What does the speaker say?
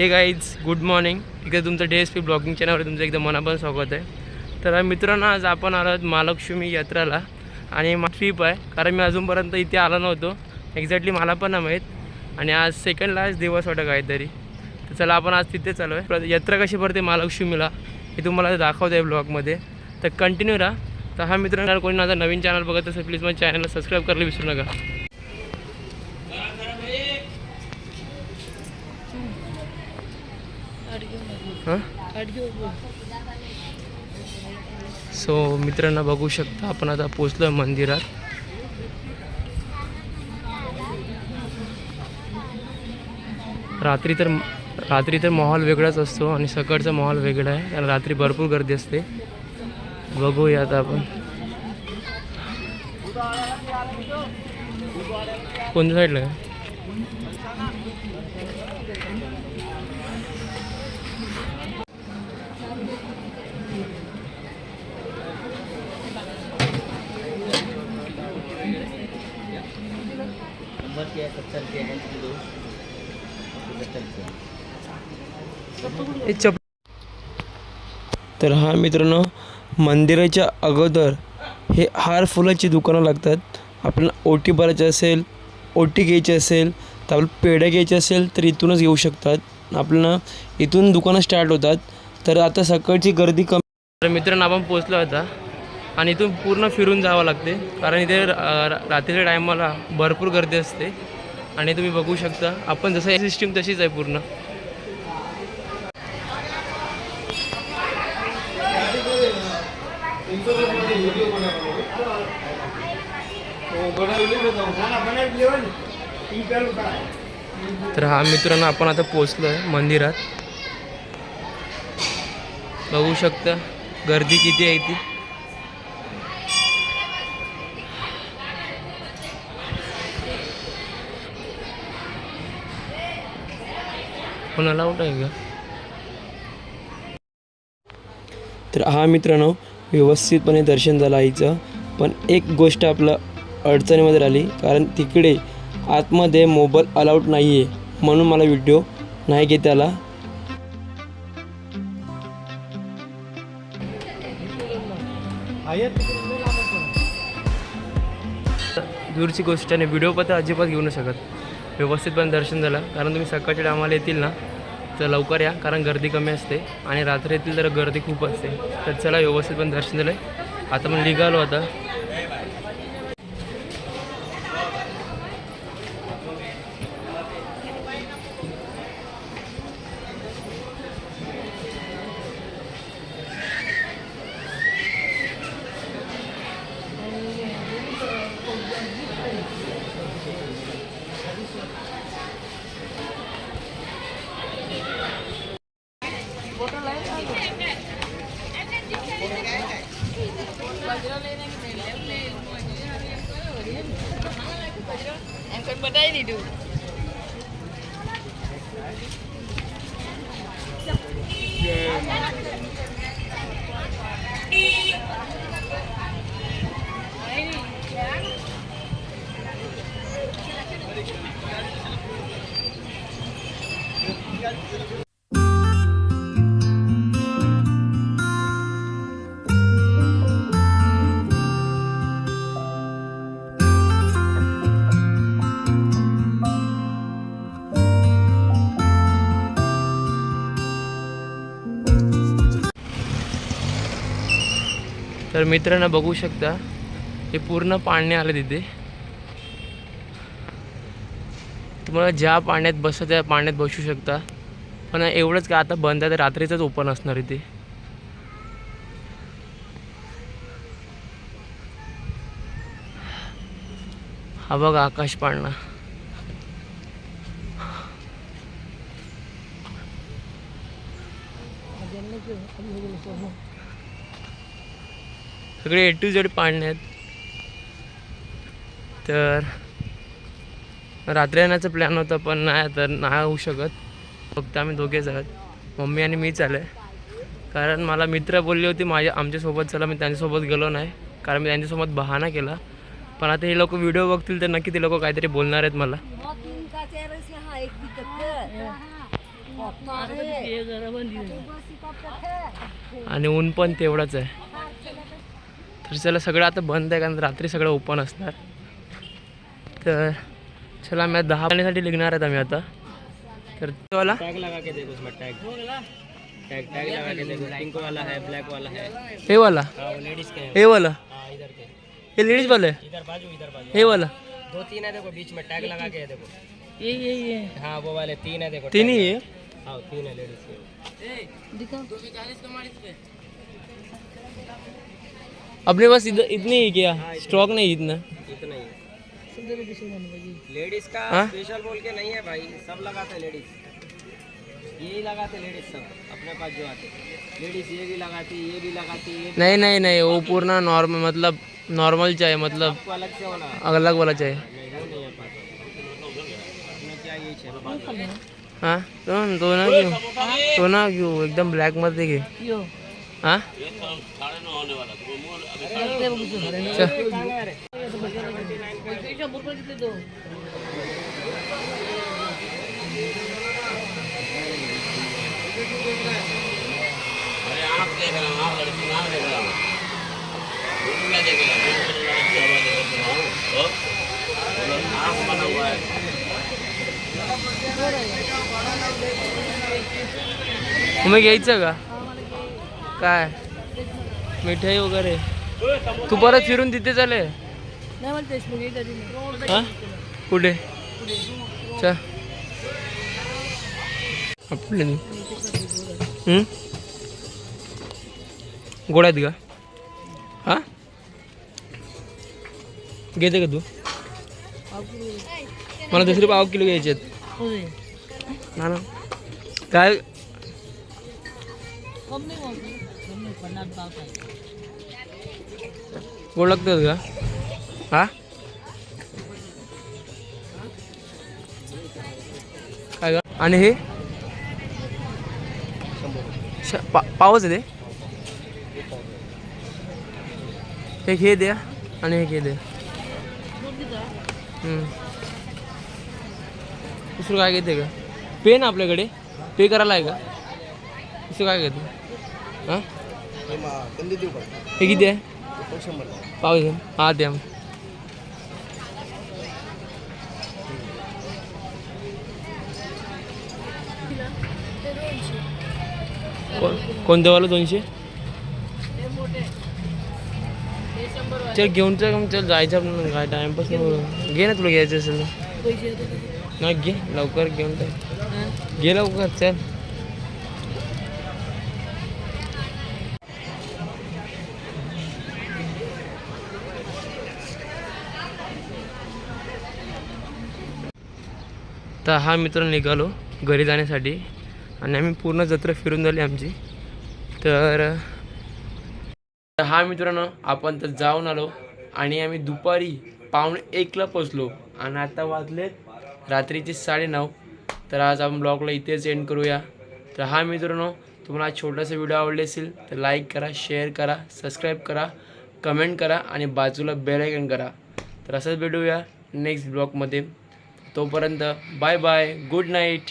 हे guys good morning इकडे तुमचं डी एस पी ब्लॉगिंग चॅनलवर तुमचं एकदम मनापासून स्वागत आहे. तर मित्रांनो आज आपण आलो आहोत महालक्ष्मी यात्राला आणि ट्रीप आहे. कारण मी अजूनपर्यंत इथे आलो नव्हतो. एक्झॅक्टली मला पण नाही माहीत. आणि आज सेकंड लास्ट दिवस वाटतं काहीतरी. तर चला आपण आज तिथे चालू आहे यात्रा कशी भरते महालक्ष्मीला हे तुम्हाला दाखवत आहे ब्लॉगमध्ये तर कंटिन्यू राहा. तर हा मित्रांनो कोणी माझा नवीन चॅनल बघत असेल प्लीज माझ्या चॅनलला सबस्क्राईब करायला विसरू नका. सो मित्रांना बघू शकता आपण आता पोचलो आहे मंदिरात. रात्री तर रात्री तर माहोल वेगळाच असतो आणि सकाळचा माहोल वेगळा आहे. कारण रात्री भरपूर गर्दी असते. बघूया आता आपण. कोणत्या साईडला हे चप तर हा मित्रांनो मंदिराच्या अगोदर हे हार फुलाची दुकानं लागतात. आपल्याला ओटी भरायची असेल ओटी घ्यायची असेल तर आपल्याला पेढ्या घ्यायचे असेल तर इथूनच घेऊ शकतात. आपल्याला इथून दुकानं स्टार्ट होतात. तर आता सकाळची गर्दी कमी तर मित्रांनो आपण पोचलो आता. आणि इथून पूर्ण फिरून जावं लागते. कारण इथे रा- रात्रीच्या टायमाला भरपूर गर्दी असते. आणि तुम्ही बघू शकता आपण जसं सिस्टीम तशीच आहे पूर्ण. तर हा मित्रांनो आपण आता पोचलो आहे मंदिरात. बघू शकता गर्दी किती आहे ती कोणाला आउट आहे का तर हा मित्रांनो व्यवस्थितपणे दर्शन झालं आईचं. पण एक गोष्ट आपलं अडचणीमध्ये राहिली कारण तिकडे आतमध्ये मोबाईल अलाउड नाही आहे म्हणून मला व्हिडिओ नाही घेता आला दूरची गोष्ट आणि व्हिडिओ पण अजिबात घेऊ नाही शकत. व्यवस्थितपणे दर्शन झालं. कारण तुम्ही सकाळच्या टायमाला येतील ना तर लवकर या कारण गर्दी कमी असते. आणि रात्री येतील तर गर्दी खूप असते. तर चला व्यवस्थितपणे दर्शन झालं आता पण निघालो आता. એમ કઈ બતાવી દીધું. तर मित्रांनो बघू शकता हे पूर्ण पाणी आलं तिथे तुम्हाला ज्या पाण्यात बसत त्या पाण्यात बसू शकता. पण एवढंच का आता बंद आहे तर रात्रीचंच ओपन असणार इथे. हा बघा आकाश पाळणा. सगळे ए टू झेड पाळणे आहेत तर रात्री येण्याचा प्लॅन होता पण नाही तर नाही होऊ शकत. फक्त आम्ही दोघेच आहोत. मम्मी आणि मीच आलो आहे कारण मला मित्र बोलले होते माझ्या आमच्यासोबत चला मी त्यांच्यासोबत गेलो नाही. कारण मी त्यांच्यासोबत बहाणा केला. पण आता हे लोक व्हिडिओ बघतील तर नक्की ते लोक काहीतरी बोलणार आहेत मला. आणि ऊन पण तेवढाच आहे. तर चला सगळं आता बंद आहे कारण रात्री सगळं ओपन असणार. तर चला आम्ही आता दहा पाण्यासाठी निघणार आहेत आम्ही आता. तर तो वाला टैग लगा के देखो उसमें टैग टैग टैग लगा के देखो. पिंक वाला है ब्लैक वाला है. हे वाला? हाँ लेडीज के हैं. हे वाला? हाँ इधर के. हे लेडीज वाला? आहे इधर बाजू इधर बाजू. हे वाला? दो तीन है देखो बीच में टैग लगा के है देखो. ये ये ये. हाँ वो वाले तीन है देखो आहे लगा- हाँ? तीन है लेडीज के. दिखाओ. अपने पास इधर इतनी ही क्या? स्टॉक नहीं इतना। इतना ही। लेडीज का हाँ? स्पेशल बोल के नहीं है भाई सब लगाते हैं लेडीज यही लगाते लेडीज सब अपने पास जो आते लेडीज ये भी लगाती ये भी लगाती ये भी नहीं नहीं नहीं वो पूर्ण नॉर्मल मतलब नॉर्मल चाहिए मतलब अलग से होना। अलग वाला चाहिए है तो ना क्यों तो ना क्यों? एकदम ब्लॅक घे यो। हा चल. शंभर रुपये किती दो तुम्ही घ्यायचं का काय? मिठाई वगैरे. तू परत फिरून तिथे चाले हा? कुठे? चा. आपले हम्म? गोळ्यात का हा? घेते का तू? मला दुसरे पाव किलो घ्यायचे आहेत ना. काय? कम का? हा? काय का आणि हे? पा पावच आहे ते? हे द्या आणि हे हे द्या. हम्म. दुसरं काय घेते का पे ना आपल्याकडे. पे करायला आहे का? दुसरं काय घेते? हां? हे किती आहे? पाव घे हा द्या को- कोणतं वाला दोनशे? चल घेऊन चल मग चल जायचं आपण काय टाइमपास. घे ना तुला घ्यायचं असेल? नाही घे. लवकर घेऊन हा? घे लवकर चल. तर हा मित्र निघालो घरी जाण्यासाठी आणि आम्ही पूर्ण जत्रा फिरून झाली आमची. तर तर हा मित्रांनो आपण तर जाऊन आलो आणि आम्ही दुपारी पावणे एकला पोचलो आणि आता वाजले रात्रीचे साडेनऊ तर आज आपण ब्लॉगला इथेच एंड करूया. तर हा मित्रांनो तुम्हाला हा छोटासा व्हिडिओ आवडले असेल तर लाईक करा शेअर करा सबस्क्राईब करा कमेंट करा आणि बाजूला बेल आयकन करा. तर असंच भेटूया नेक्स्ट ब्लॉगमध्ये तोपर्यंत बाय बाय गुड नाईट.